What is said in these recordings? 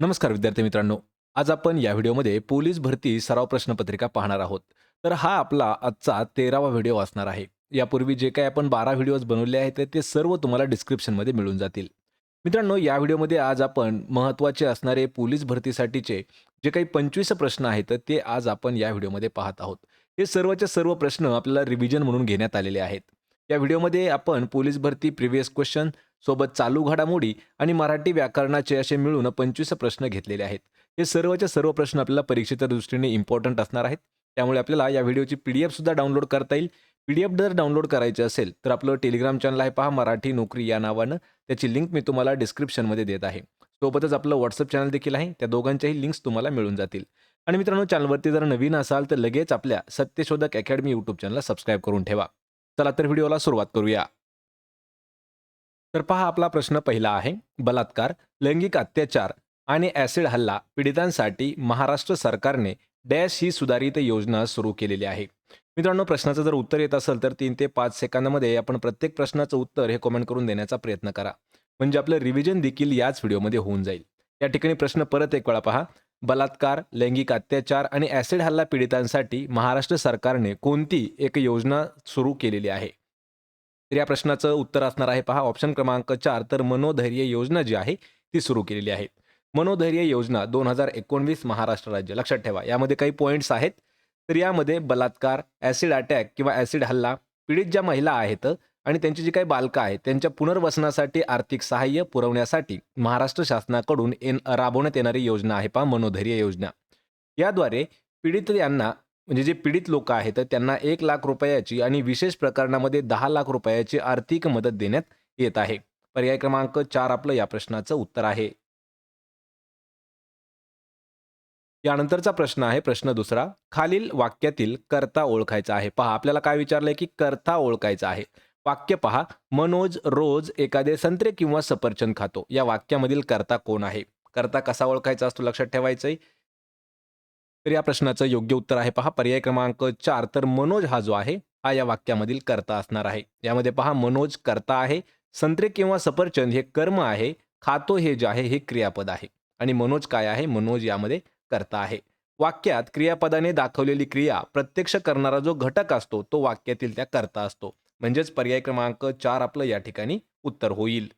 नमस्कार विद्यार्थी मित्रांनो. आज आपण या व्हिडिओमध्ये पोलीस भरती सराव प्रश्नपत्रिका पाहणार आहोत. तर हा आपला आजचा तेरावा व्हिडिओ असणार आहे. यापूर्वी जे काही आपण बारा व्हिडिओज बनवले आहेत ते सर्व तुम्हाला डिस्क्रिप्शनमध्ये मिळून जातील. मित्रांनो या व्हिडिओमध्ये आज आपण महत्त्वाचे असणारे पोलीस भरतीसाठीचे जे काही पंचवीस प्रश्न आहेत ते आज आपण या व्हिडिओमध्ये पाहत आहोत. हे सर्वचे सर्व प्रश्न आपल्याला रिव्हिजन म्हणून घेण्यात आलेले आहेत. या व्हिडिओमध्ये आपण पोलीस भरती प्रिव्हियस क्वेश्चन सोबत चालू घडामोडी आणि मराठी व्याकरणाचे असे मिळून पंचवीस प्रश्न घेतलेले आहेत. हे सर्वचे सर्व प्रश्न आपल्याला परीक्षेच्या दृष्टीने इम्पॉर्टंट असणार आहेत. त्यामुळे आपल्याला या व्हिडिओची पी डी एफसुद्धा डाउनलोड करता येईल. पी डी एफ जर डाउनलोड करायचे असेल तर आपलं टेलिग्राम चॅनल आहे पहा मराठी नोकरी या नावानं. त्याची लिंक मी तुम्हाला डिस्क्रिप्शनमध्ये देत आहे. सोबतच आपलं व्हॉट्सअप चॅनल देखील आहे. त्या दोघांच्याही लिंक्स तुम्हाला मिळून जातील. आणि मित्रांनो चॅनलवरती जर नवीन असाल तर लगेच आपल्या सत्यशोधक अकॅडमी यूट्यूब चॅनलला सबस्क्राईब करून ठेवा. चला तर व्हिडिओला सुरुवात करूया. तर पहा आपला प्रश्न पहिला आहे बलात्कार लैंगिक अत्याचार आणि ॲसिड हल्ला पीडितांसाठी महाराष्ट्र सरकारने डॅश ही सुधारित योजना सुरू केलेली आहे. मित्रांनो प्रश्नाचं जर उत्तर येत असेल तर तीन ते पाच सेकंदामध्ये आपण प्रत्येक प्रश्नाचं उत्तर हे कमेंट करून देण्याचा प्रयत्न करा. म्हणजे आपलं रिव्हिजन देखील याच व्हिडिओमध्ये होऊन जाईल. या ठिकाणी प्रश्न परत एक वेळा पहा. बलात्कार लैंगिक अत्याचार आणि ॲसिड हल्ला पीडितांसाठी महाराष्ट्र सरकारने कोणती एक योजना सुरू केलेली आहे? तर या प्रश्नाचं उत्तर असणार आहे पहा. ऑप्शन क्रमांक चार तर मनोधैर्य योजना जी आहे ती सुरू केलेली आहे. मनोधैर्य योजना दोन हजार एकोणवीस महाराष्ट्र राज्य. लक्षात ठेवा यामध्ये काही पॉईंट्स आहेत. तर यामध्ये बलात्कार ॲसिड अटॅक किंवा ॲसिड हल्ला पीडित ज्या महिला आहेत आणि त्यांची जी काही बालकं आहेत त्यांच्या पुनर्वसनासाठी आर्थिक सहाय्य पुरवण्यासाठी महाराष्ट्र शासनाकडून एन राबवण्यात येणारी योजना आहे पहा मनोधैर्य योजना. याद्वारे पीडित यांना म्हणजे जे पीडित लोक आहेत त्यांना एक लाख रुपयाची आणि विशेष प्रकरणामध्ये दहा लाख रुपयाची आर्थिक मदत देण्यात येत आहे. पर्याय क्रमांक चार आपलं या प्रश्नाचं उत्तर आहे. यानंतरचा प्रश्न आहे प्रश्न दुसरा खालील वाक्यातील कर्ता ओळखायचा आहे. पहा आपल्याला काय विचारलंय की कर्ता ओळखायचा आहे. वाक्य पहा. मनोज रोज एखादे संत्रे किंवा सफरचंद खातो. या वाक्यामधील कर्ता कोण आहे? कर्ता कसा ओळखायचा असतो लक्षात ठेवायचंय? तर या प्रश्नाचं योग्य उत्तर आहे पहा. पर्याय क्रमांक चार. तर मनोज हा जो आहे हा या वाक्यामधील कर्ता असणार आहे. यामध्ये पहा मनोज कर्ता आहे संत्रे किंवा सफरचंद हे कर्म आहे खातो हे जे आहे हे क्रियापद आहे. आणि मनोज काय आहे? मनोज यामध्ये कर्ता आहे. वाक्यात क्रियापदाने दाखवलेली क्रिया प्रत्यक्ष करणारा जो घटक असतो तो वाक्यातील त्या कर्ता असतो. म्हणजेच पर्याय क्रमांक चार आपलं या ठिकाणी उत्तर होईल.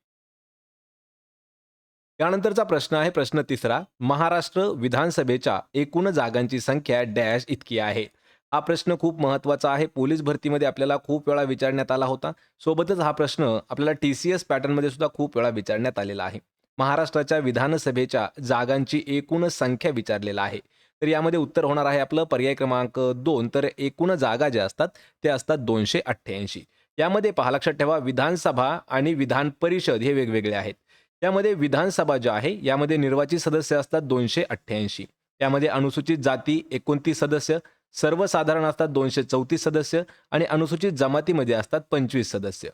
यानंतरचा प्रश्न आहे प्रश्न तिसरा महाराष्ट्र विधानसभेच्या एकूण जागांची संख्या डॅश इतकी आहे? हा प्रश्न खूप महत्त्वाचा आहे. पोलीस भरतीमध्ये आपल्याला खूप वेळा विचारण्यात आला होता. सोबतच हा प्रश्न आपल्याला टी सी एस पॅटर्नमध्ये सुद्धा खूप वेळा विचारण्यात आलेला आहे. महाराष्ट्राच्या विधानसभेच्या जागांची एकूण संख्या विचारलेला आहे. तर यामध्ये उत्तर होणार आहे आपलं पर्याय क्रमांक दोन. तर एकूण जागा ज्या असतात ते असतात दोनशे अठ्ठ्याऐंशी. यामध्ये पहा लक्षात ठेवा विधानसभा आणि विधान परिषद हे वेगवेगळे आहेत. त्यामध्ये विधानसभा ज्या आहे यामध्ये निर्वाचित सदस्य असतात दोनशे अठ्ठ्याऐंशी. त्यामध्ये अनुसूचित जाती एकोणतीस सदस्य सर्वसाधारण असतात दोनशे चौतीस सदस्य आणि अनुसूचित जमातीमध्ये असतात पंचवीस सदस्य.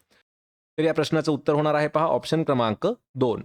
तर या प्रश्नाचं उत्तर होणार आहे पहा ऑप्शन क्रमांक दोन.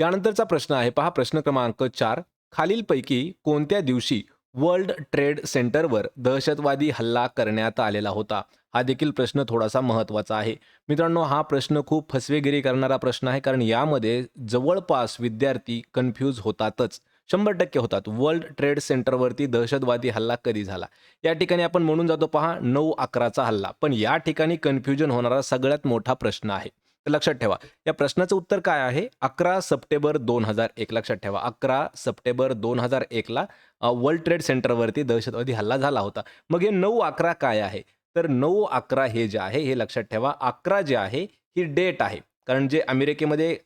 यानंतरचा प्रश्न आहे पहा प्रश्न क्रमांक चार. खालीलपैकी कोणत्या दिवशी वर्ल्ड ट्रेड सेंटरवर दहशतवादी हल्ला करण्यात आलेला होता? हा देखील प्रश्न थोडासा महत्त्वाचा आहे. मित्रांनो हा प्रश्न खूप फसवेगिरी करणारा प्रश्न आहे कारण यामध्ये जवळपास विद्यार्थी कन्फ्यूज होतातच. शंभर टक्के होतात. वर्ल्ड ट्रेड सेंटरवरती दहशतवादी हल्ला कधी झाला? या ठिकाणी आपण म्हणून जातो पहा नऊ अकराचा हल्ला. पण या ठिकाणी कन्फ्युजन होणारा सगळ्यात मोठा प्रश्न आहे. तर लक्षात ठेवा. या प्रश्नाचं उत्तर काय आहे? अकरा सप्टेंबर दोन हजार एक. लक्षात ठेवा. अकरा सप्टेंबर दोन हजार एकला वर्ल्ड ट्रेड सेंटरवरती दहशतवादी हल्ला झाला होता. मग हे नऊ अकरा काय आहे? तर नऊ अकरा हे जे आहे हे लक्षात ठेवा. अकरा जे आहे ही डेट आहे. कारण जे अमेरिकेमध्ये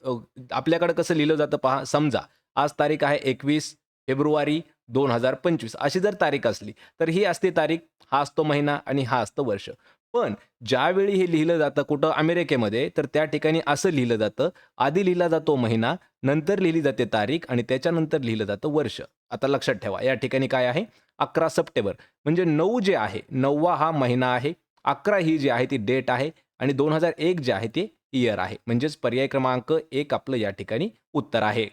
आपल्याकडे कसं लिहिलं जातं पहा. समजा आज तारीख आहे एकवीस फेब्रुवारी दोन हजार पंचवीस. अशी जर तारीख असली तर ही असते तारीख हा असतो महिना आणि हा असतो वर्ष. पण ज्यावेळी हे लिहिलं जातं कुठं अमेरिकेमध्ये तर त्या ठिकाणी असं लिहिलं जातं आधी लिहिला जातो महिना नंतर लिहिली जाते तारीख आणि त्याच्यानंतर लिहिलं जातं वर्ष. आता लक्षात ठेवा या ठिकाणी काय आहे? अकरा सप्टेंबर. म्हणजे नऊ जे आहे नववा हा महिना आहे अकरा ही जी आहे ती डेट आहे आणि दोन हजार एक जे आहे ते इयर आहे. म्हणजेच पर्याय क्रमांक एक आपलं या ठिकाणी उत्तर आहे.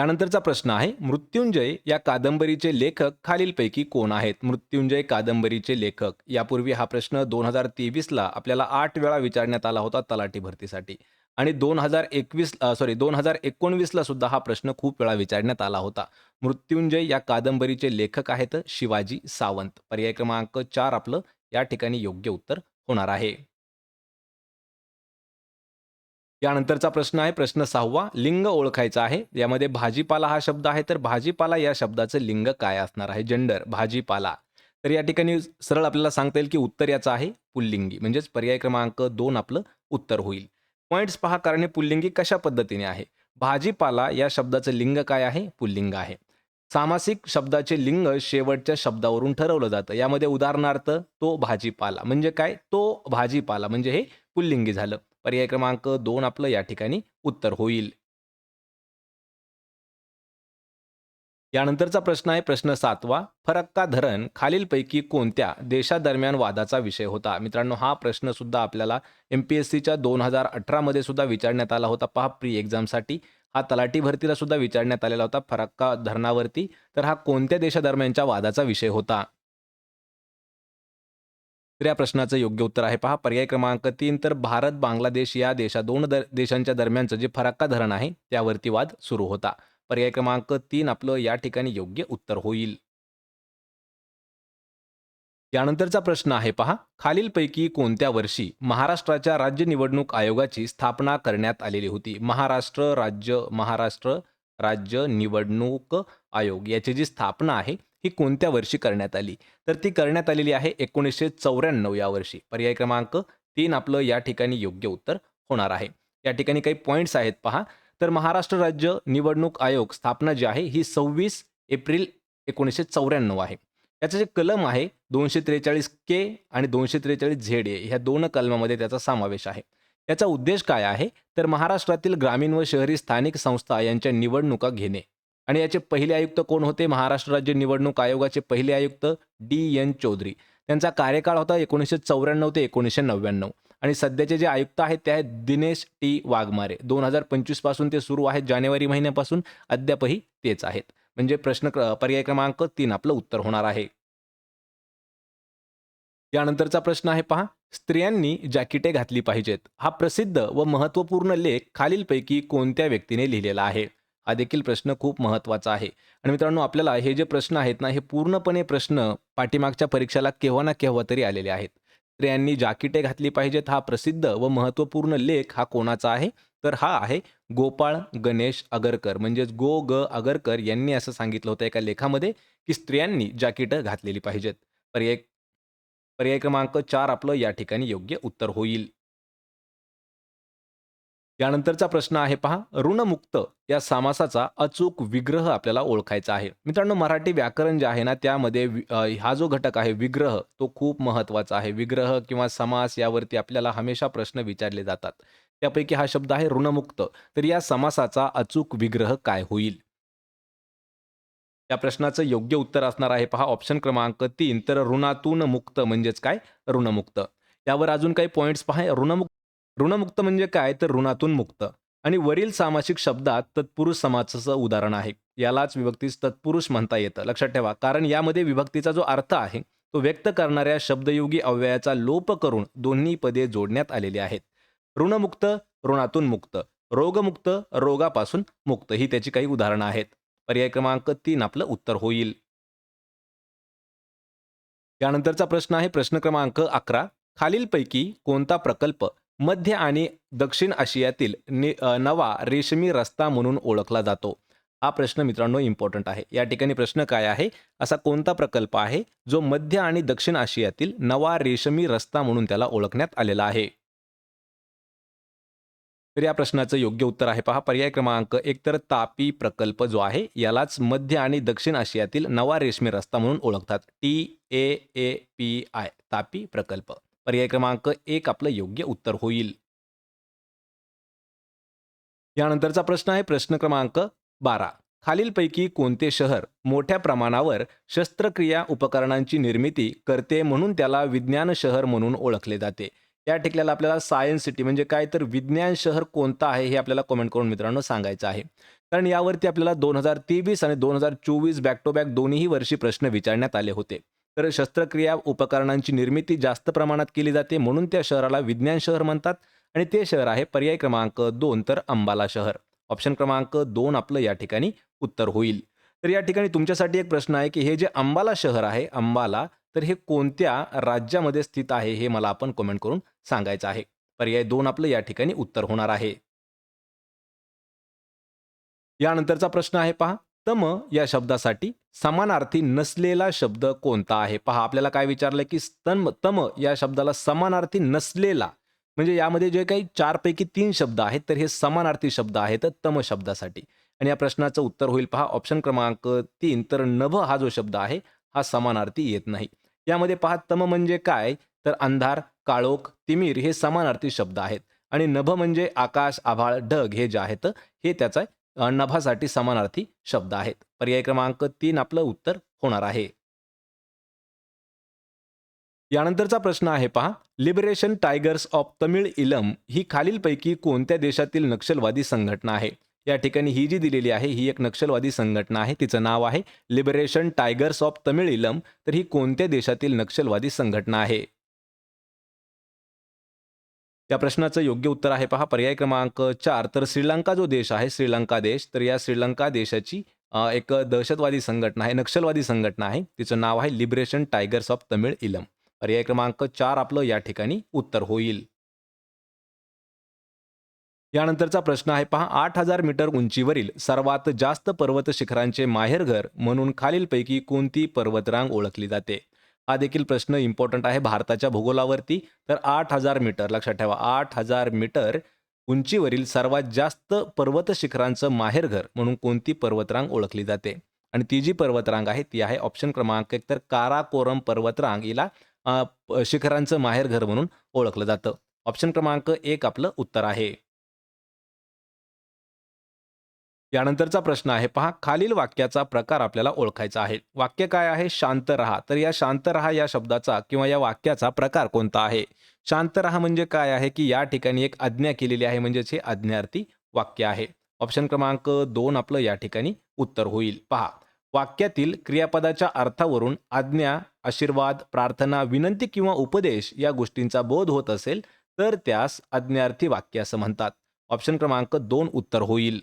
त्यानंतरचा प्रश्न आहे मृत्युंजय या कादंबरीचे लेखक खालीलपैकी कोण आहेत? मृत्युंजय कादंबरीचे लेखक. यापूर्वी हा प्रश्न दोन हजार तेवीसला आपल्याला आठ वेळा विचारण्यात आला होता तलाठी भरतीसाठी. आणि दोन हजार एकवीस सॉरी दोन हजार एकोणवीसला सुद्धा हा प्रश्न खूप वेळा विचारण्यात आला होता. मृत्युंजय या कादंबरीचे लेखक आहेत शिवाजी सावंत. पर्याय क्रमांक चार आपलं या ठिकाणी योग्य उत्तर होणार आहे. यानंतरचा प्रश्न आहे प्रश्न सहावा लिंग ओळखायचा आहे. यामध्ये भाजीपाला हा शब्द आहे तर भाजीपाला या शब्दाचं लिंग काय असणार आहे? जेंडर भाजीपाला. तर या ठिकाणी सरळ आपल्याला सांगता येईल की उत्तर याचं आहे पुल्लिंगी. म्हणजेच पर्याय क्रमांक दोन आपलं उत्तर होईल. पॉईंट्स पहा कारण हे पुल्लिंगी कशा पद्धतीने आहे? भाजीपाला या शब्दाचं लिंग काय आहे? पुल्लिंग आहे. सामासिक शब्दाचे लिंग शेवटच्या शब्दावरून ठरवलं जातं. यामध्ये उदाहरणार्थ तो भाजीपाला. म्हणजे काय? तो भाजीपाला. म्हणजे हे पुल्लिंगी झालं. पर्याय क्रमांक दोन आपलं या ठिकाणी उत्तर होईल. यानंतरचा प्रश्न आहे प्रश्न सातवा. फरक्का धरण खालीलपैकी कोणत्या देशादरम्यान वादाचा विषय होता? मित्रांनो हा प्रश्न सुद्धा आपल्याला एम पी एस सीच्या दोन हजार अठरामध्ये सुद्धा विचारण्यात आला होता. पहा प्री एक्झामसाठी. हा तलाठी भरतीला सुद्धा विचारण्यात आलेला होता फरक्का धरणावरती. तर हा कोणत्या देशादरम्यानच्या वादाचा विषय होता? या प्रश्नाचं योग्य उत्तर आहे. पहा पर्याय क्रमांक तीन तर भारत बांगलादेश या देशा दोन दर देशांच्या दरम्यानचं जे फरक्का धरण आहे त्यावरती वाद सुरू होता. पर्याय क्रमांक तीन आपलं या ठिकाणी योग्य उत्तर होईल. यानंतरचा प्रश्न आहे पहा. खालीलपैकी कोणत्या वर्षी महाराष्ट्राच्या राज्य निवडणूक आयोगाची स्थापना करण्यात आलेली होती? महाराष्ट्र राज्य महाराष्ट्र राज्य निवडणूक आयोग याची जी स्थापना आहे ही कोणत्या वर्षी करण्यात आली? तर ती करण्यात आलेली आहे एकोणीसशे चौऱ्याण्णव या वर्षी. पर्याय क्रमांक तीन आपलं या ठिकाणी योग्य उत्तर होणार आहे. या ठिकाणी काही पॉईंट्स आहेत पहा. तर महाराष्ट्र राज्य निवडणूक आयोग स्थापना जी आहे ही सव्वीस एप्रिल एकोणीसशे चौऱ्याण्णव आहे. याचं जे कलम आहे दोनशे त्रेचाळीस के आणि दोनशे त्रेचाळीस झेड ए ह्या दोन कलमामध्ये त्याचा समावेश आहे. याचा उद्देश काय आहे? तर महाराष्ट्रातील ग्रामीण व शहरी स्थानिक संस्था यांच्या निवडणुका घेणे. आणि याचे पहिले आयुक्त कोण होते? महाराष्ट्र राज्य निवडणूक आयोगाचे पहिले आयुक्त डी. एन. चौधरी. त्यांचा कार्यकाळ होता एकोणीसशे चौऱ्याण्णव ते एकोणीसशे नव्याण्णव. आणि सध्याचे जे आयुक्त आहेत ते आहेत दिनेश टी. वाघमारे. दोन हजार पंचवीसपासून ते सुरू आहेत. जानेवारी महिन्यापासून अद्यापही तेच आहेत. म्हणजे प्रश्न पर्याय क्रमांक तीन आपलं उत्तर होणार आहे. यानंतरचा प्रश्न आहे पहा. स्त्रियांनी जॅकेटे घातली पाहिजेत. हा प्रसिद्ध व महत्त्वपूर्ण लेख खालीलपैकी कोणत्या व्यक्तीने लिहिलेला आहे? हा देखील प्रश्न खूप महत्त्वाचा आहे. आणि मित्रांनो आपल्याला हे जे प्रश्न आहेत ना हे पूर्णपणे प्रश्न पाठीमागच्या परीक्षेला केव्हा ना केव्हा तरी आलेले आहेत. स्त्रियांनी जाकिटे घातली पाहिजेत हा प्रसिद्ध व महत्त्वपूर्ण लेख हा कोणाचा आहे? तर हा आहे गोपाळ गणेश अगरकर. म्हणजेच गो ग अगरकर यांनी असं सांगितलं होतं एका लेखामध्ये की स्त्रियांनी जाकिटं घातलेली पाहिजेत. पर्याय पर्याय क्रमांक चार आपलं या ठिकाणी योग्य उत्तर होईल. यानंतरचा प्रश्न आहे पहा. ऋणमुक्त या समासाचा अचूक विग्रह आपल्याला ओळखायचा आहे. मित्रांनो मराठी व्याकरण जे आहे ना त्यामध्ये हा जो घटक आहे विग्रह तो खूप महत्त्वाचा आहे. विग्रह किंवा समास यावरती आपल्याला हमेशा प्रश्न विचारले जातात. त्यापैकी हा शब्द आहे ऋणमुक्त. तर या समासाचा अचूक विग्रह काय होईल? या प्रश्नाचं योग्य उत्तर असणार आहे पहा. ऑप्शन क्रमांक तीन. तर ऋणातून मुक्त म्हणजेच काय? ऋणमुक्त. यावर अजून काही पॉईंट्स पहा. ऋणमुक्त ऋणमुक्त म्हणजे काय? तर ऋणातून मुक्त. आणि वरील सामासिक शब्दात तत्पुरुष समासाचं उदाहरण आहे. यालाच विभक्तीस तत्पुरुष म्हणता येतं. लक्षात ठेवा. कारण यामध्ये विभक्तीचा जो अर्थ आहे तो व्यक्त करणाऱ्या शब्दयोगी अव्ययाचा लोप करून दोन्ही पदे जोडण्यात आलेली आहेत. ऋणमुक्त ऋणातून मुक्त. रोगमुक्त रोगापासून मुक्त. ही त्याची काही उदाहरणं आहेत. पर्याय क्रमांक तीन आपलं उत्तर होईल. यानंतरचा प्रश्न आहे. प्रश्न क्रमांक अकरा. खालीलपैकी कोणता प्रकल्प मध्य आणि दक्षिण आशियातील नवा रेशमी रस्ता म्हणून ओळखला जातो. हा प्रश्न मित्रांनो इम्पॉर्टंट आहे. या ठिकाणी प्रश्न काय आहे? असा कोणता प्रकल्प आहे जो मध्य आणि दक्षिण आशियातील नवा रेशमी रस्ता म्हणून त्याला ओळखण्यात आलेला आहे? तर या प्रश्नाचं योग्य उत्तर आहे. पहा पर्याय क्रमांक एक तर तापी प्रकल्प जो आहे यालाच मध्य आणि दक्षिण आशियातील नवा रेशमी रस्ता म्हणून ओळखतात. T A A P I Tapi प्रकल्प. पर्याय क्रमांक एक आपलं योग्य उत्तर होईल. यानंतरचा प्रश्न आहे प्रश्न क्रमांक बारा. खालीलपैकी कोणते शहर मोठ्या प्रमाणावर शस्त्रक्रिया उपकरणांची निर्मिती करते म्हणून त्याला विज्ञान शहर म्हणून ओळखले जाते? या ठिकाणी आपल्याला सायन्स सिटी म्हणजे काय? तर विज्ञान शहर कोणतं आहे हे आपल्याला कमेंट करून मित्रांनो सांगायचं आहे. कारण यावरती आपल्याला दोन हजार तेवीस आणि दोन हजार चोवीस बॅक टू बॅक दोन्ही वर्षी प्रश्न विचारण्यात आले होते. तर शस्त्रक्रिया उपकरणांची निर्मिती जास्त प्रमाणात केली जाते म्हणून त्या शहराला विज्ञान शहर म्हणतात आणि ते शहर आहे पर्याय क्रमांक दोन तर अंबाला शहर. ऑप्शन क्रमांक दोन आपलं या ठिकाणी उत्तर होईल. तर या ठिकाणी तुमच्यासाठी एक प्रश्न आहे की हे जे अंबाला शहर आहे अंबाला तर हे कोणत्या राज्यामध्ये स्थित आहे हे मला आपण कमेंट करून सांगायचं आहे. पर्याय दोन आपलं या ठिकाणी उत्तर होणार आहे. यानंतरचा प्रश्न आहे पहा. तम या शब्दासाठी समानार्थी नसलेला शब्द कोणता आहे? पहा आपल्याला काय विचारलं की स्तम तम या शब्दाला समानार्थी नसलेला म्हणजे यामध्ये जे काही चारपैकी तीन शब्द आहेत तर हे समानार्थी शब्द आहेत तम शब्दासाठी. आणि या प्रश्नाचं उत्तर होईल पहा ऑप्शन क्रमांक तीन तर नभ हा जो शब्द आहे हा समानार्थी येत नाही. यामध्ये पहा तम म्हणजे काय? तर अंधार काळोख तिमीर हे समानार्थी शब्द आहेत. आणि नभ म्हणजे आकाश आभाळ ढग हे जे आहेत हे त्याचा नभासाठी समानार्थी शब्द आहेत. पर्याय क्रमांक तीन आपलं उत्तर होणार आहे. यानंतरचा प्रश्न आहे पहा. लिबरेशन टायगर्स ऑफ तमिळ इलम ही खालीलपैकी कोणत्या देशातील नक्षलवादी संघटना आहे? या ठिकाणी ही जी दिलेली आहे ही एक नक्षलवादी संघटना आहे. तिचं नाव आहे लिबरेशन टायगर्स ऑफ तमिळ इलम तर ही कोणत्या देशातील नक्षलवादी संघटना आहे? या प्रश्नाचं योग्य उत्तर आहे पहा. पर्याय क्रमांक चार. तर श्रीलंका जो देश आहे श्रीलंका देश तर या श्रीलंका देशाची एक दहशतवादी संघटना आहे नक्षलवादी संघटना आहे. तिचं नाव आहे लिबरेशन टायगर्स ऑफ तमिळ इलम पर्याय क्रमांक चार आपलं या ठिकाणी उत्तर होईल. यानंतरचा प्रश्न आहे पहा. आठ हजार मीटर उंचीवरील सर्वात जास्त पर्वत शिखरांचे माहेरघर म्हणून खालीलपैकी कोणती पर्वतरांग ओळखली जाते? हा देखील प्रश्न इम्पॉर्टंट आहे भारताच्या भूगोलावरती. तर आठ हजार मीटर लक्षात ठेवा आठ हजार मीटर उंचीवरील सर्वात जास्त पर्वत शिखरांचं माहेरघर म्हणून कोणती पर्वतरांग ओळखली जाते? आणि ती जी पर्वतरांग आहे ती आहे ऑप्शन क्रमांक एक तर काराकोरम पर्वतरांग हिला शिखरांचं माहेरघर म्हणून ओळखलं जातं. ऑप्शन क्रमांक एक आपलं उत्तर आहे. यानंतरचा प्रश्न आहे. पहा खालील वाक्याचा प्रकार आपल्याला ओळखायचा आहे. वाक्य काय आहे? शांत रहा. तर या शांत रहा या शब्दाचा किंवा या वाक्याचा प्रकार कोणता आहे? शांत रहा म्हणजे काय आहे? की या ठिकाणी एक आज्ञा केलेली आहे म्हणजेच हे आज्ञार्थी वाक्य आहे. ऑप्शन क्रमांक दोन आपलं या ठिकाणी उत्तर होईल. पहा वाक्यातील क्रियापदाच्या अर्थावरून आज्ञा आशीर्वाद प्रार्थना विनंती किंवा उपदेश या गोष्टींचा बोध होत असेल तर त्यास आज्ञार्थी वाक्य असं म्हणतात. ऑप्शन क्रमांक दोन उत्तर होईल.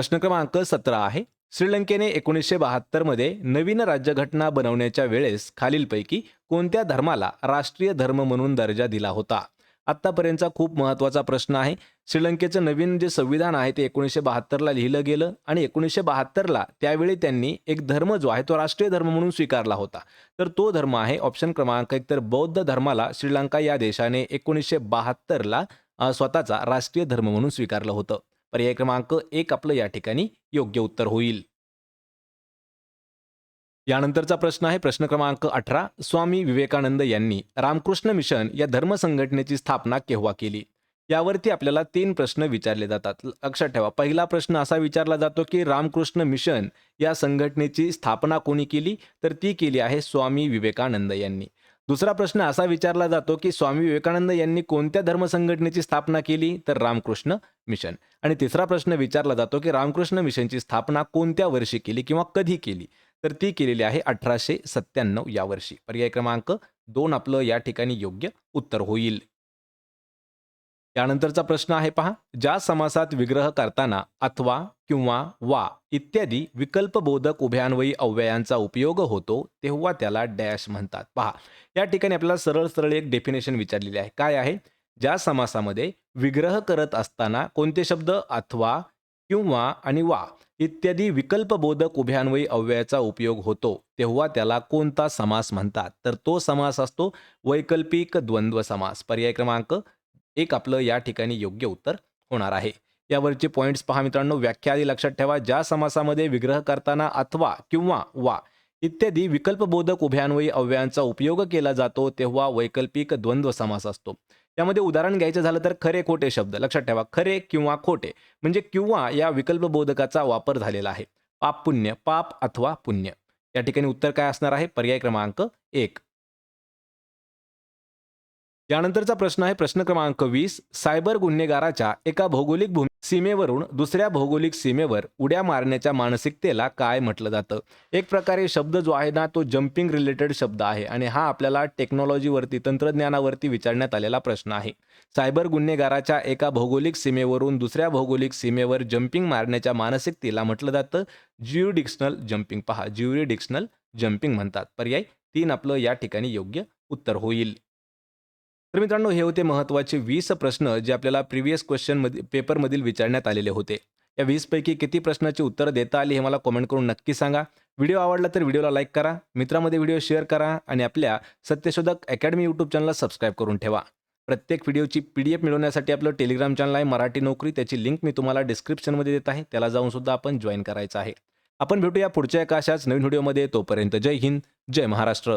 प्रश्न क्रमांक सतरा आहे. श्रीलंकेने एकोणीसशे बहात्तरमध्ये नवीन राज्यघटना बनवण्याच्या वेळेस खालीलपैकी कोणत्या धर्माला राष्ट्रीय धर्म म्हणून दर्जा दिला होता? आत्तापर्यंतचा खूप महत्त्वाचा प्रश्न आहे. श्रीलंकेचं नवीन जे संविधान आहे ते एकोणीसशे बहात्तरला लिहिलं गेलं आणि एकोणीसशे बहात्तरला त्यावेळी त्यांनी एक धर्म जो आहे तो राष्ट्रीय धर्म म्हणून स्वीकारला होता. तर तो धर्म आहे ऑप्शन क्रमांक एक तर बौद्ध धर्माला श्रीलंका या देशाने एकोणीसशे बहात्तरला स्वतःचा राष्ट्रीय धर्म म्हणून स्वीकारलं होतं. पर्याय क्रमांक एक आपलं या ठिकाणी योग्य उत्तर होईल. यानंतरचा प्रश्न आहे प्रश्न क्रमांक अठरा स्वामी विवेकानंद यांनी रामकृष्ण मिशन या धर्म संघटनेची स्थापना केव्हा केली? यावरती आपल्याला तीन प्रश्न विचारले जातात. लक्षात ठेवा पहिला प्रश्न असा विचारला जातो की रामकृष्ण मिशन या संघटनेची स्थापना कोणी केली? तर ती केली आहे स्वामी विवेकानंद यांनी. दुसरा प्रश्न असा विचारला जातो की स्वामी विवेकानंद यांनी कोणत्या धर्म संघटनेची स्थापना केली? तर रामकृष्ण मिशन. आणि तिसरा प्रश्न विचारला जातो की रामकृष्ण मिशनची स्थापना कोणत्या वर्षी केली किंवा कधी केली? तर ती केलेली आहे अठराशे सत्त्याण्णव या वर्षी. पर्याय क्रमांक दोन आपलं या ठिकाणी योग्य उत्तर होईल. त्यानंतरचा प्रश्न आहे पहा. ज्या समासात विग्रह करताना अथवा किंवा वा इत्यादी विकल्पबोधक उभयान्वयी अव्ययांचा उपयोग होतो तेव्हा त्याला डॅश म्हणतात. पहा. या ठिकाणी आपल्याला सरळ सरळ एक डेफिनेशन विचारलेली आहे. काय आहे? ज्या समासामध्ये विग्रह करत असताना कोणते शब्द अथवा किंवा आणि वा इत्यादी विकल्पबोधक उभ्यान्वयी अव्ययाचा उपयोग होतो तेव्हा त्याला कोणता समास म्हणतात? तर तो समास असतो वैकल्पिक द्वंद्व समास. पर्याय क्रमांक एक आपलं या ठिकाणी योग्य उत्तर होणार आहे. यावरचे पॉईंट्स पहा मित्रांनो. व्याख्या आधी लक्षात ठेवा. ज्या समासामध्ये विग्रह करताना अथवा किंवा वा इत्यादी विकल्पबोधक उभ्यान्वयी अव्ययांचा उपयोग केला जातो तेव्हा वैकल्पिक द्वंद्व समास असतो. त्यामध्ये उदाहरण घ्यायचं झालं तर खरे खोटे शब्द. लक्षात ठेवा खरे किंवा खोटे म्हणजे किंवा या विकल्पबोधकाचा वापर झालेला आहे. पाप पुण्य पाप अथवा पुण्य. या ठिकाणी उत्तर काय असणार आहे? पर्याय क्रमांक एक. यानंतरचा प्रश्न आहे प्रश्न क्रमांक वीस. सायबर गुन्हेगाराच्या एका भौगोलिक भूमी सीमेवरून दुसऱ्या भौगोलिक सीमेवर उड्या मारण्याच्या मानसिकतेला काय म्हटलं जातं? एक प्रकारे शब्द जो आहे ना तो जम्पिंग रिलेटेड शब्द आहे आणि हा आपल्याला टेक्नॉलॉजीवरती तंत्रज्ञानावरती विचारण्यात आलेला प्रश्न आहे. सायबर गुन्हेगाराच्या एका भौगोलिक सीमेवरून दुसऱ्या भौगोलिक सीमेवर जम्पिंग मारण्याच्या मानसिकतेला म्हटलं जातं. ज्युरिडिक्शनल जम्पिंग पहा ज्युरिडिक्शनल जम्पिंग म्हणतात. पर्याय तीन आपलं या ठिकाणी योग्य उत्तर होईल. तर मित्रांनो हे होते महत्त्वाचे वीस प्रश्न जे आपल्याला प्रिव्हियस क्वेश्चनमध्ये पेपरमधील विचारण्यात आलेले होते. या वीसपैकी किती प्रश्नाची उत्तरं देता आली हे मला कॉमेंट करून नक्की सांगा. व्हिडिओ आवडला तर व्हिडिओला लाईक करा मित्रामध्ये व्हिडिओ शेअर करा आणि आपल्या सत्यशोधक अकॅडमी यूट्यूब चॅनलला सबस्क्राईब करून ठेवा. प्रत्येक व्हिडिओची पी डी एफ मिळवण्यासाठी आपलं टेलिग्राम चॅनल आहे मराठी नोकरी. त्याची लिंक मी तुम्हाला डिस्क्रिप्शनमध्ये देत आहे. त्याला जाऊन सुद्धा आपण जॉईन करायचं आहे. आपण भेटूया पुढच्या एका अशाच नवीन व्हिडिओमध्ये तोपर्यंत जय हिंद जय महाराष्ट्र.